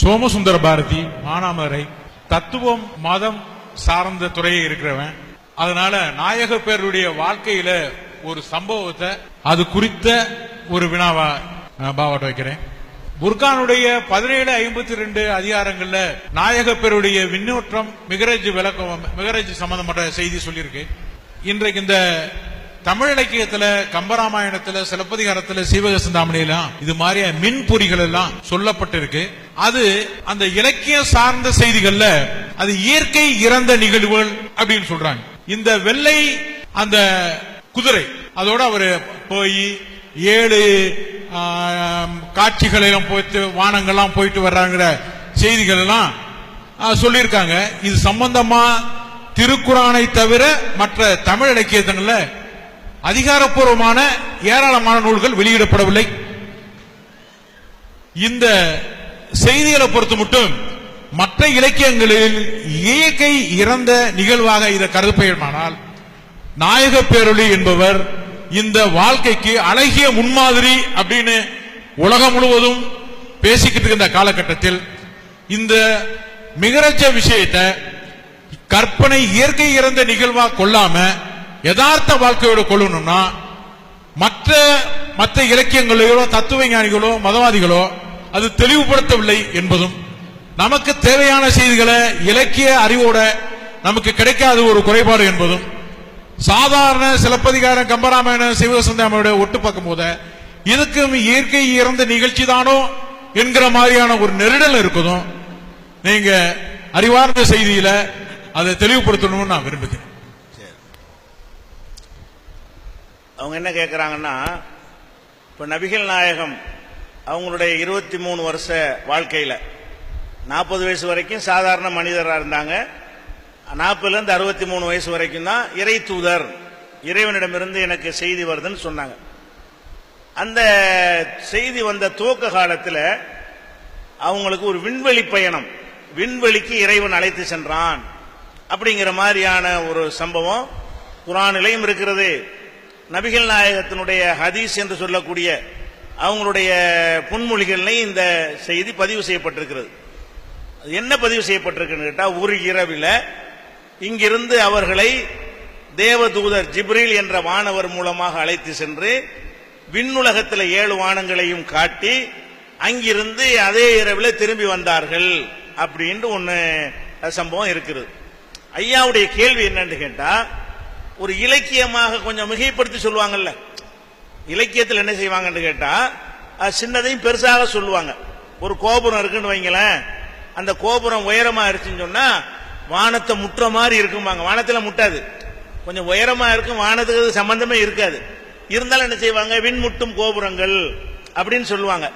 சோமசுந்தர பாரதி மானாமரை தத்துவம் மதம் சார்ந்த துறையை இருக்கிறவன். அதனால நாயக பேருடைய வாழ்க்கையில ஒரு சம்பவத்தை அது குறித்த ஒரு வினாவா நான் பாவாட்ட வைக்கிறேன். புர்கானுடைய பதினேழு ஐம்பத்தி ரெண்டு அதிகாரங்கள்ல நாயக பேருடைய விண்ணோற்றம் மிகரஜ் விளக்கம் மிகரஜ் சம்பந்தப்பட்ட செய்தி சொல்லியிருக்கு. இன்றைக்கு இந்த தமிழ் இலக்கியத்துல கம்பராமாயணத்துல சிலப்பதிகாரத்துல சீவக சிந்தாமணியெல்லாம் இது மாதிரியா மின்பொறிகள் எல்லாம் சொல்லப்பட்டிருக்கு. அது அந்த இலக்கியம் சார்ந்த செய்திகள்ல அது இயற்கை இறந்த நிகழ்வுகள் அப்படின்னு சொல்றாங்க. இந்த வெள்ளை அந்த குதிரை அதோட அவரு போய் ஏழு காட்சிகளெல்லாம் போயிட்டு வானங்கள்லாம் போயிட்டு வர்றாங்கிற செய்திகள் எல்லாம் சொல்லியிருக்காங்க. இது சம்பந்தமா திருக்குறானை தவிர மற்ற தமிழ் இலக்கியத்தங்கள்ல அதிகாரப்பூர்வமான ஏராளமான நூல்கள் வெளியிடப்படவில்லை. இந்த செய்திகளை பொறுத்து மட்டும் மற்ற இலக்கியங்களில் இயற்கை இறந்த நிகழ்வாக இதை கருதப்பெயர்மானால் நாயக பேரொளி என்பவர் இந்த வாழ்க்கைக்கு அழகிய முன்மாதிரி அப்படின்னு உலகம் முழுவதும் பேசிக்கிட்டு இருந்த காலகட்டத்தில் இந்த மிகரச்ச விஷயத்தை கற்பனை இயற்கை இறந்த நிகழ்வா கொள்ளாம யதார்த்த வாழ்க்கையோட கொள்ளணும்னா மற்ற மற்ற இலக்கியங்களோ தத்துவ ஞானிகளோ மதவாதிகளோ அது தெளிவுபடுத்தவில்லை என்பதும் நமக்கு தேவையான செய்திகளை இலக்கிய அறிவோட நமக்கு கிடைக்காத ஒரு குறைபாடு என்பதும் சாதாரண சிலப்பதிகாரம் கம்பராமாயணம் சிவசந்தாமியோட ஒட்டு பார்க்கும் போது இதுக்கும் இயற்கை இறந்த நிகழ்ச்சி தானோ என்கிற மாதிரியான ஒரு நெருடல் இருக்கதும் நீங்க அறிவார்ந்த செய்தியில அதை தெளிவுபடுத்தணும்னு நான் விரும்புகிறேன். அவங்க என்ன கேட்குறாங்கன்னா இப்போ நபிகள் நாயகம் அவங்களுடைய இருபத்தி மூணு வருஷ வாழ்க்கையில் நாற்பது வயசு வரைக்கும் சாதாரண மனிதராக இருந்தாங்க. நாற்பதுலேருந்து அறுபத்தி மூணு வயசு வரைக்கும் தான் இறை தூதர் இறைவனிடமிருந்து எனக்கு செய்தி வருதுன்னு சொன்னாங்க. அந்த செய்தி வந்த துவக்க காலத்தில் அவங்களுக்கு ஒரு விண்வெளி பயணம் விண்வெளிக்கு இறைவன் அழைத்து சென்றான். அப்படிங்கிற மாதிரியான ஒரு சம்பவம் குரானிலையும் இருக்கிறது. நபிகள் நாயகத்தினுடைய ஹதீஸ் என்று சொல்லக்கூடிய அவங்களுடைய புன்மொழிகள்லையும் இந்த செய்தி பதிவு செய்யப்பட்டிருக்கிறது. அது என்ன பதிவு செய்யப்பட்டிருக்குன்னு கேட்டால் ஒரு இரவில் இங்கிருந்து அவர்களை தேவதூதர் ஜிப்ரீல் என்ற வானவர் மூலமாக அழைத்து சென்று விண்ணுலகத்தில் ஏழு வானங்களையும் காட்டி அங்கிருந்து அதே இரவில் திரும்பி வந்தார்கள் அப்படின்ட்டு ஒன்று சம்பவம் இருக்கிறது ஐயாவுடைய கேள்வி என்னன்னு கேட்டால் ஒரு இலக்கியமாக கொஞ்சம் மிகைப்படுத்தி சொல்லுவாங்கல்ல. இலக்கியத்தில் என்ன செய்வாங்கன்னு கேட்டா அது சின்னதையும் பெருசாக சொல்லுவாங்க. ஒரு கோபுரம் இருக்குன்னு வைங்களேன். அந்த கோபுரம் உயரமா இருச்சுன்னு சொன்னா வானத்தை முட்டுற மாதிரி இருக்கும்பாங்க. வானத்துல முட்டாது. கொஞ்சம் உயரமா இருக்கும் வானத்துக்கு சம்பந்தமே இருக்காது. இருந்தாலும் என்ன செய்வாங்க? விண்முட்டும் கோபுரங்கள் அப்படின்னு சொல்லுவாங்க.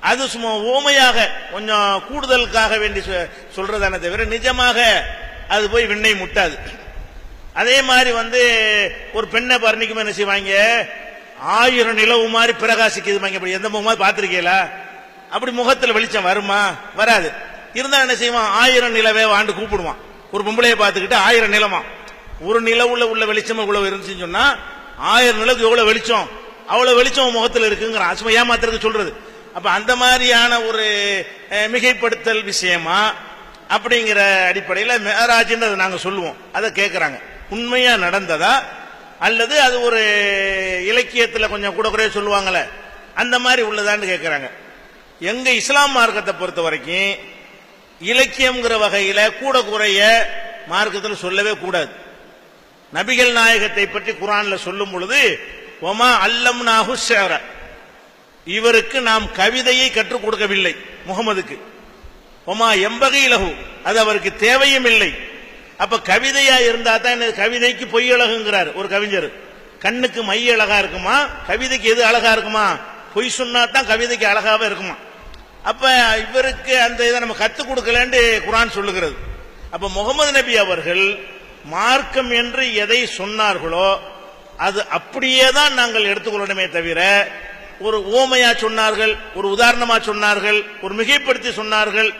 அது சும்மா ஓமையாக கொஞ்சம் கூடுதலுக்காக வேண்டி சொ- தவிர நிஜமாக அது போய் விண்ணை முட்டாது. அதே மாதிரி வந்து ஒரு பெண்ணை பர்ணிக்கும் என்ன செய்வாங்க? ஆயிரம் நிலவு மாதிரி பிரகாசிக்குது அப்படி எந்த முகமாவது பார்த்துருக்கீங்களா? அப்படி முகத்தில் வெளிச்சம் வருமா? வராது. இருந்தால் என்ன செய்வான்? ஆயிரம் நிலவே வாண்டு கூப்பிடுவான். ஒரு பொம்பளையை பார்த்துக்கிட்டு ஆயிரம் நிலமா? ஒரு நிலவுல உள்ள வெளிச்சம் இவ்வளவு இருந்துச்சுன்னு சொன்னா ஆயிரம் நிலவுக்கு எவ்வளவு வெளிச்சம்? அவ்வளவு வெளிச்சம் முகத்தில் இருக்குங்கிற அசுமை ஏமாத்துறதுக்கு சொல்றது. அப்ப அந்த மாதிரியான ஒரு மிகைப்படுத்தல் விஷயமா அப்படிங்கிற அடிப்படையில் மேராஜ்னு அதை நாங்கள் சொல்லுவோம். அதை கேட்குறாங்க உண்மையா நடந்ததா? அல்லது அது ஒரு இலக்கியத்துல கொஞ்சம் கூட குறைய சொல்லுவாங்களே அந்த மாதிரி உள்ளதான்னு கேட்கறாங்க எங்க இஸ்லாம் மார்க்கத்தை பொறுத்த வரைக்கும் இலக்கியம்ங்கிற வகையில கூட குறைய மார்க்கத்தில் சொல்லவே கூடாது. நபிகள் நாயகத்தை பற்றி குரான்ல சொல்லும் பொழுது ஒமா அல்லம் நாகு சேர இவருக்கு நாம் கவிதையை கற்றுக் கொடுக்கவில்லை முகமதுக்கு. ஒமா எம்பகை இலகு அது அவருக்கு தேவையும் இல்லை. அப்ப கவிதையா இருந்தா தான் கவிதைக்கு பொய் அழகுங்கிறார் ஒரு கவிஞர். கண்ணுக்கு மை அழகா இருக்குமா? கவிதைக்கு எது அழகா இருக்குமா? பொய் சொன்னா தான் கவிதைக்கு அழகாவே இருக்குமா? அப்ப இவருக்கு அந்த இதை நம்ம கத்துக் கொடுக்கலன்னு குரான் சொல்லுகிறது. அப்ப முகமது நபி அவர்கள் மார்க்கம் என்று எதை சொன்னார்களோ அது அப்படியே தான் நாங்கள் எடுத்துக்கொள்ளணுமே தவிர ஒரு ஓமையா சொன்னார்கள் ஒரு உதாரணமா சொன்னார்கள் ஒரு மிகைப்படுத்தி சொன்னார்கள்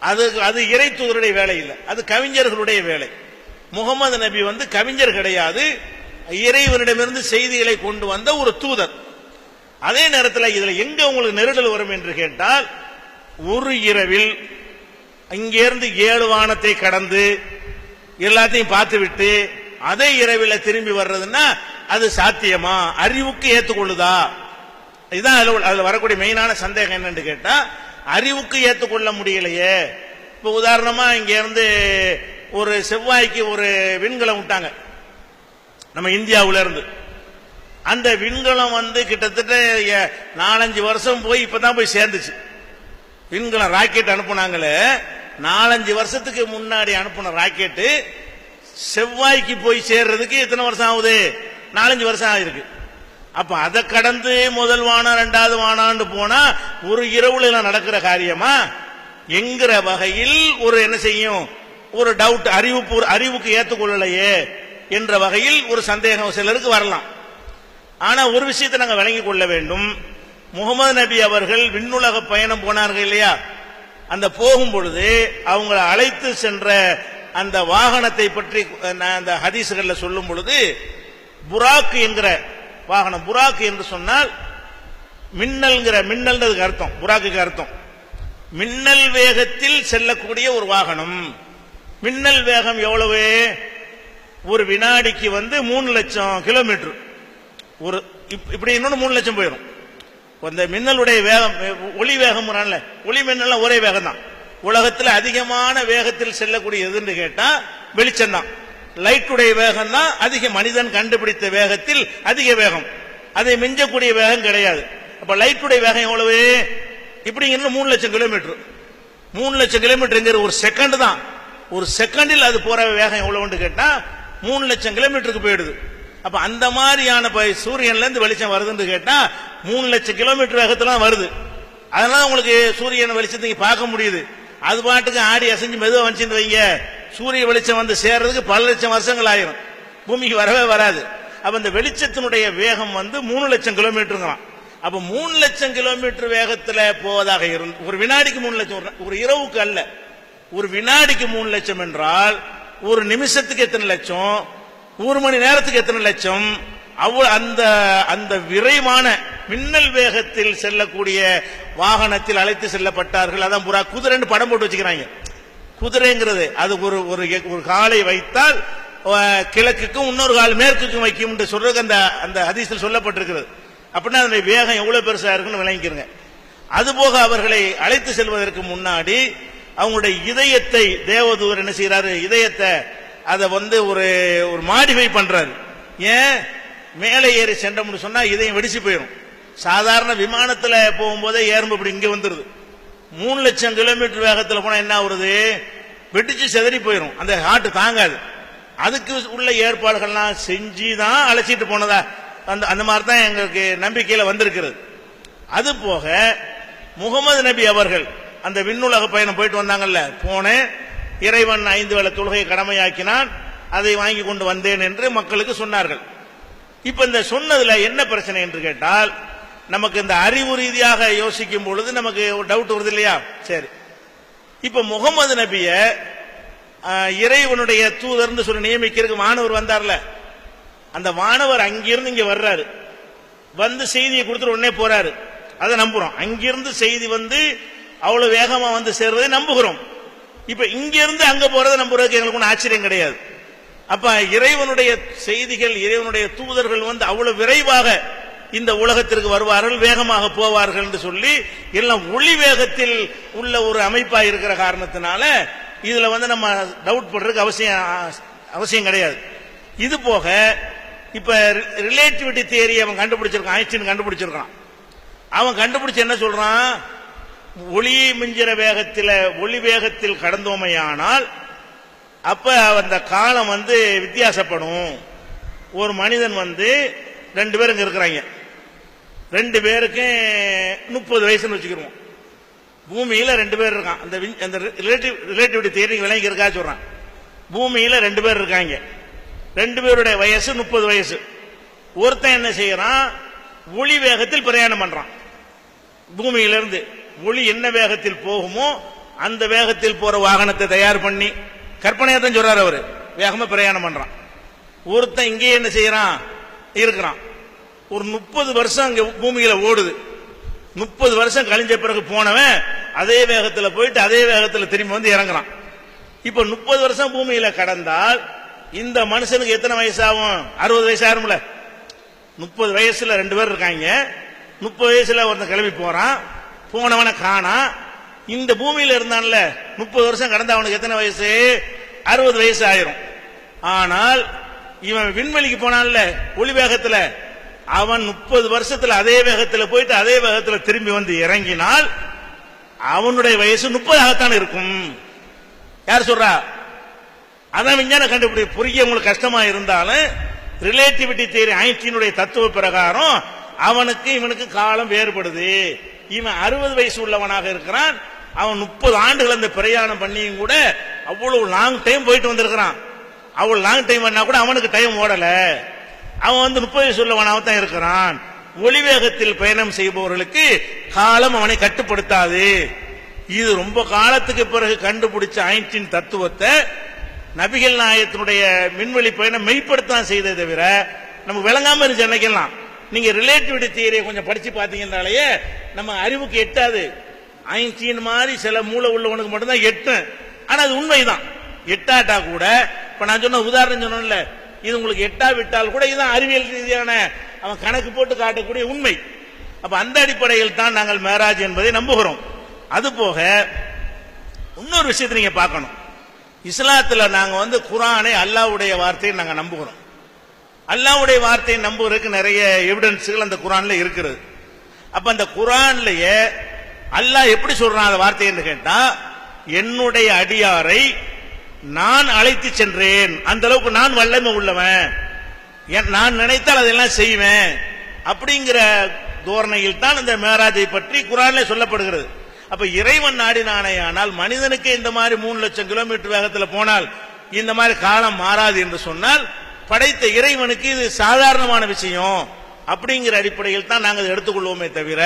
அது அது இறை தூதருடைய வேலை இல்லை. அது கவிஞர்களுடைய வேலை. முகமது நபி வந்து கவிஞர் கிடையாது. இறைவனிடமிருந்து செய்திகளை கொண்டு வந்த ஒரு தூதர். அதே நேரத்தில் இதில் எங்க உங்களுக்கு நெருடல் வரும் என்று கேட்டால் ஒரு இரவில் இங்கிருந்து ஏழு வானத்தை கடந்து எல்லாத்தையும் பார்த்து விட்டு அதே இரவில் திரும்பி வர்றதுன்னா அது சாத்தியமா? அறிவுக்கு ஏத்துக்கொள்ளுதா? இதுதான் அதில் அதில் வரக்கூடிய மெயினான சந்தேகம் என்னன்னு கேட்டால் அறிவுக்கு ஏற்றுக்கொள்ள முடியலையே. இப்ப உதாரணமா இங்க இருந்து ஒரு செவ்வாய்க்கு ஒரு விண்கலம் விட்டாங்க. நம்ம இந்தியாவுல இருந்து. அந்த விண்கலம் வந்து கிட்டத்தட்ட நாலஞ்சு வருஷம் போய் இப்பதான் போய் சேர்ந்துச்சு. விண்கலம் ராக்கெட் அனுப்புனாங்களே நாலஞ்சு வருஷத்துக்கு முன்னாடி அனுப்புன ராக்கெட்டு செவ்வாய்க்கு போய் சேர்றதுக்கு எத்தனை வருஷம் ஆகுது? நாலஞ்சு வருஷம் ஆயிருக்கு. அப்ப அதை கடந்து முதல் வானம் ரெண்டாவது வானான்னு போனா ஒரு இரவுல நடக்கிற காரியமா? என்கிற வகையில் ஒரு என்ன செய்யும்? ஒரு டவுட் அறிவு அறிவுக்கு ஏத்துக்கொள்ளலையே என்ற வகையில் ஒரு சந்தேகம் சிலருக்கு வரலாம். ஆனா ஒரு விஷயத்தை நாங்கள் விளங்கிக் கொள்ள வேண்டும். முகமது நபி அவர்கள் விண்ணுலக பயணம் போனார்கள் இல்லையா? அந்த போகும் பொழுது அவங்களை அழைத்து சென்ற அந்த வாகனத்தை பற்றி நான் அந்த ஹதீசுகளில் சொல்லும் பொழுது புராக் என்கிற வாகனம் புறாக்கு என்று சொன்னால் மின்னல்ங்கிற மின்னல்ன்றதுக்கு அர்த்தம் புராக்குக்கு அர்த்தம். மின்னல் வேகத்தில் செல்லக்கூடிய ஒரு வாகனம். மின்னல் வேகம் எவ்வளவு? ஒரு வினாடிக்கு வந்து மூணு லட்சம் கிலோமீட்டர். ஒரு இப்- இப்படி இன்னொன்று மூணு லட்சம் போயிடும். அந்த மின்னலுடைய வேகம் ஒளி வேகம் ஒளி மின்னல்லாம் ஒரே வேகம் தான் உலகத்தில் அதிகமான வேகத்தில் செல்லக்கூடிய எதுன்னு கேட்டால் வெளிச்சம் தான் லைட்டுடைய வேகம் தான் அதிக மனிதன் கண்டுபிடித்த வேகத்தில் அதிக வேகம். அதை மிஞ்சக்கூடிய வேகம் கிடையாது. அப்ப லைட்டுடைய வேகம் எவ்வளவு? இப்படிங்கிற மூணு லட்சம் கிலோமீட்டர். மூணு லட்சம் கிலோமீட்டருங்கிற ஒரு செகண்ட் தான். ஒரு செகண்டில் அது போற வேகம் எவ்வளவுன்னு கேட்டா மூணு லட்சம் கிலோமீட்டருக்கு போயிடுது. அப்ப அந்த மாதிரியான சூரியன்ல இருந்து வெளிச்சம் வருதுன்னு கேட்டா மூணு லட்சம் கிலோமீட்டர் வேகத்துல வருது. அதனால உங்களுக்கு சூரியன் வெளிச்சத்தை பார்க்க முடியுது. அது பாட்டுக்கு ஆடி அசைஞ்சு மெதுவா வந்துச்சுன்னு வைங்க. சூரிய வெளிச்சம் வந்து சேர்றதுக்கு பல லட்சம் வருஷங்கள் ஆயிரும் பூமிக்கு வரவே வராது. அப்ப இந்த வெளிச்சத்தினுடைய வேகம் வந்து மூணு லட்சம் கிலோமீட்டருங்களாம். அப்ப மூணு லட்சம் கிலோமீட்டர் வேகத்துல போவதாக இருந்து ஒரு வினாடிக்கு மூணு லட்சம் ஒரு- ஒரு இரவுக்கு அல்ல. ஒரு வினாடிக்கு மூணு லட்சம் என்றால் ஒரு நிமிஷத்துக்கு எத்தனை லட்சம்? ஒரு மணி நேரத்துக்கு எத்தனை லட்சம்? அவ்வளவு அந்த அந்த விரைவான மின்னல் வேகத்தில் செல்லக்கூடிய வாகனத்தில் அழைத்து செல்லப்பட்டார்கள். அதான் புறா குதிரைன்னு படம் போட்டு வச்சுக்கிறாங்க. குதிரைங்கிறது. அது ஒரு ஒரு ஒரு காலை வைத்தால் கிழக்குக்கும் இன்னொரு கால் மேற்குக்கும் வைக்கும் என்று சொல்றதுக்கு அந்த அந்த அதிசல் சொல்லப்பட்டிருக்கிறது. அப்படின்னா அதனுடைய வேகம் எவ்வளவு பெருசா இருக்குன்னு விளங்கிக்கிறங்க அதுபோக அவர்களை அழைத்து செல்வதற்கு முன்னாடி அவங்களுடைய இதயத்தை தேவதூர் என்ன செய்யறாரு இதயத்தை அதை வந்து ஒரு ஒரு மாடிஃபை பண்றாரு. ஏன்? மேலே ஏறி சென்றோம்னு சொன்னா இதயம் வெடிச்சு போயிடும் சாதாரண விமானத்துல போகும்போதே ஏறும்பு இப்படி இங்க வந்துருது. மூணு லட்சம் கிலோமீட்டர் வேகத்தில் போனா என்ன ஆகுறது? வெடிச்சு செதறி போயிடும் அந்த ஹார்ட் தாங்காது. அதுக்கு உள்ள ஏற்பாடுகள்லாம் செஞ்சு தான் அழைச்சிட்டு போனதா. அந்த அந்த மாதிரி தான் எங்களுக்கு நம்பிக்கையில் வந்திருக்கிறது. அது போக முகமது நபி அவர்கள் அந்த விண்ணுலக பயணம் போயிட்டு வந்தாங்கல்ல. போனேன். இறைவன் ஐந்து வேளை தொழுகை கடமையாக்கினான். அதை வாங்கி கொண்டு வந்தேன் என்று மக்களுக்கு சொன்னார்கள். இப்ப இந்த சொன்னதுல என்ன பிரச்சனை என்று கேட்டால் நமக்கு இந்த அறிவு ரீதியாக யோசிக்கும் பொழுது நமக்கு ஒரு டவுட் வருது இல்லையா? சரி. இப்ப முகமது நபிய இறைவனுடைய தூதர்னு சொல்லி நியமிக்கிறதுக்கு மாணவர் வந்தார்ல. அந்த மாணவர் அங்கிருந்து இங்க வர்றாரு. வந்து செய்தியை கொடுத்துட்டு உடனே போறாரு. அதை நம்புறோம். அங்கிருந்து செய்தி வந்து அவ்வளவு வேகமா வந்து சேர்றதை நம்புகிறோம். இப்ப இங்கிருந்து அங்க போறதை நம்புறதுக்கு எங்களுக்கு ஒன்றும் ஆச்சரியம் கிடையாது. அப்ப இறைவனுடைய செய்திகள் இறைவனுடைய தூதர்கள் வந்து அவ்வளவு விரைவாக இந்த உலகத்திற்கு வருவார்கள் வேகமாக போவார்கள் என்று சொல்லி எல்லாம் ஒளி வேகத்தில் உள்ள ஒரு அமைப்பா இருக்கிற காரணத்தினால இதுல வந்து நம்ம டவுட் பண்றதுக்கு அவசியம் அவசியம் கிடையாது. இது போக இப்ப ரிலேட்டிவிட்டி தியரி அவன் கண்டுபிடிச்சிருக்கான் ஐன்ஸ்டீன் கண்டுபிடிச்சிருக்கான். அவன் கண்டுபிடிச்சு என்ன சொல்றான்? ஒளி மிஞ்சிற வேகத்தில் ஒளி வேகத்தில் கடந்தோமையானால் அப்ப அந்த காலம் வந்து வித்தியாசப்படும். ஒரு மனிதன் வந்து ரெண்டு பேரும் இருக்கிறாங்க. ரெண்டு பேருக்கும் முப்பது வயசுன்னு வச்சுக்கிருவோம். பூமியில ரெண்டு பேர் இருக்கான். அந்த விஞ்- அந்த ரிலேட்டிவ் ரிலேட்டிவிட்டி தியரி விளங்கி இருக்கா சொல்றான். பூமியில ரெண்டு பேர் இருக்காங்க. ரெண்டு பேருடைய வயசு முப்பது வயசு. ஒருத்தன் என்ன செய்யறான்? ஒளி வேகத்தில் பிரயாணம் பண்றான். பூமியிலிருந்து ஒளி என்ன வேகத்தில் போகுமோ அந்த வேகத்தில் போற வாகனத்தை தயார் பண்ணி கற்பனையா தான் சொல்றாரு அவரு. வேகமா பிரயாணம் பண்றான். ஒருத்தன் இங்கே என்ன செய்யறான்? இருக்கிறான். ஒரு முப்பது வருஷம் அங்க பூமியில ஓடுது. முப்பது வருஷம் கழிஞ்ச பிறகு போனவன் அதே வேகத்தில் போயிட்டு அதே வேகத்தில் திரும்பி வந்து இறங்குறான். இப்ப முப்பது வருஷம் பூமியில கடந்தால் இந்த மனுஷனுக்கு எத்தனை வயசாகும் அறுபது வயசு ஆகும்ல முப்பது வயசுல ரெண்டு பேர் இருக்காங்க. முப்பது வயசுல ஒருத்தன் கிளம்பி போறான். போனவனை காணா இந்த பூமியில இருந்தான்ல முப்பது வருஷம் கடந்த அவனுக்கு எத்தனை வயசு? அறுபது வயசு ஆயிரும். ஆனால் இவன் விண்வெளிக்கு போனான்ல ஒளி வேகத்துல அவன் முப்பது வருஷத்துல அதே வேகத்தில் போயிட்டு அதே வேகத்தில் திரும்பி வந்து இறங்கினால் அவனுடைய வயசு முப்பதாகத்தான் இருக்கும். யார் சொல்றா? அதான் விஞ்ஞான கண்டுபிடி புரிய உங்களுக்கு கஷ்டமா இருந்தாலும் ரிலேட்டிவிட்டி தேரி ஐன்ஸ்டீனுடைய தத்துவ பிரகாரம் அவனுக்கு இவனுக்கு காலம் வேறுபடுது. இவன் அறுபது வயசு உள்ளவனாக இருக்கிறான். அவன் முப்பது ஆண்டுகள் அந்த பிரயாணம் பண்ணியும் கூட அவ்வளவு லாங் டைம் போயிட்டு வந்திருக்கிறான். அவ்வளவு லாங் டைம் பண்ணா கூட அவனுக்கு டைம் ஓடலை. அவன் வந்து முப்பது வயசு உள்ளவனாக தான் இருக்கிறான். ஒளி வேகத்தில் பயணம் செய்பவர்களுக்கு காலம் அவனை கட்டுப்படுத்தாது. இது ரொம்ப காலத்துக்கு பிறகு கண்டுபிடிச்ச ஐன்ஸ்டின் தத்துவத்தை நபிகள் நாயகத்தினுடைய மின்வெளி பயணம் மெய்ப்படுத்தான் செய்ததை தவிர நமக்கு விளங்காம இருந்துச்சு நினைக்கலாம். நீங்க ரிலேட்டிவிட்டி தியரியை கொஞ்சம் படிச்சு பாத்தீங்கன்னாலேயே நம்ம அறிவுக்கு எட்டாது. ஐன்ஸ்டீன் மாதிரி சில மூளை உள்ளவனுக்கு மட்டும்தான் எட்டும் ஆனா அது உண்மைதான். எட்டாட்டா கூட இப்ப நான் சொன்ன உதாரணம் சொன்னேன்ல இது உங்களுக்கு எட்டாவிட்டால் கூட இதுதான் அறிவியல் ரீதியான அவன் கணக்கு போட்டு காட்டக்கூடிய உண்மை. அப்ப அந்த அடிப்படையில் தான் நாங்கள் மேராஜ் என்பதை நம்புகிறோம். அது போக இன்னொரு விஷயத்தை நீங்க பார்க்கணும். இஸ்லாத்துல நாங்க வந்து குரானை அல்லாஹ்வுடைய வார்த்தையை நாங்க நம்புகிறோம். அல்லாஹ்வுடைய வார்த்தையை நம்புவதற்கு நிறைய எவிடன்ஸுகள் அந்த குரான்ல இருக்கிறது. அப்ப அந்த குரான்லயே அல்லாஹ் எப்படி சொல்றான் அந்த வார்த்தைன்னு கேட்டா என்னுடைய அடியாரை நான் அழைத்து சென்றேன். அந்த அளவுக்கு நான் வல்லமை உள்ளவன். நான் நினைத்தால் அதெல்லாம் செய்வேன். அப்படிங்கிற தோரணையில் தான் இந்த மேராஜை பற்றி குரான்ல சொல்லப்படுகிறது. அப்ப இறைவன் நாடினானேயானால் மனிதனுக்கு இந்த மாதிரி மூணு லட்சம் கிலோமீட்டர் வேகத்தில் போனால் இந்த மாதிரி காலம் மாறாது என்று சொன்னால் படைத்த இறைவனுக்கு இது சாதாரணமான விஷயம். அப்படிங்கிற அடிப்படையில் தான் நாங்கள் எடுத்துக்கொள்வோமே தவிர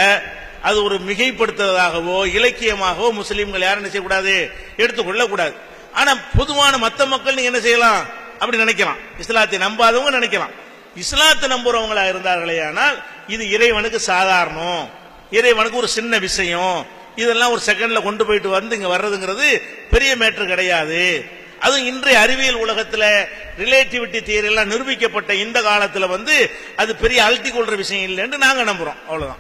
அது ஒரு மிகைப்படுத்துவதாகவோ இலக்கியமாகவோ முஸ்லீம்கள் யாரும் என்ன செய்யக்கூடாது? எடுத்துக்கொள்ளக்கூடாது. ஆனா பொதுவான மத்த மக்கள் நீங்க என்ன செய்யலாம்? அப்படி நினைக்கலாம். இஸ்லாத்தை நம்பாதவங்க நினைக்கலாம். இஸ்லாத்தை நம்புறவங்களா இருந்தார்களே ஆனால் இது இறைவனுக்கு சாதாரணம். இறைவனுக்கு ஒரு சின்ன விஷயம். இதெல்லாம் ஒரு செகண்ட்ல கொண்டு போயிட்டு வந்து இங்க வர்றதுங்கிறது பெரிய மேட்ரு கிடையாது. அதுவும் இன்றைய அறிவியல் உலகத்துல ரிலேட்டிவிட்டி தியரி எல்லாம் நிரூபிக்கப்பட்ட இந்த காலத்துல வந்து அது பெரிய அழுத்தி கொள்ற விஷயம் இல்லைன்னு நாங்க நம்புறோம். அவ்வளவுதான்.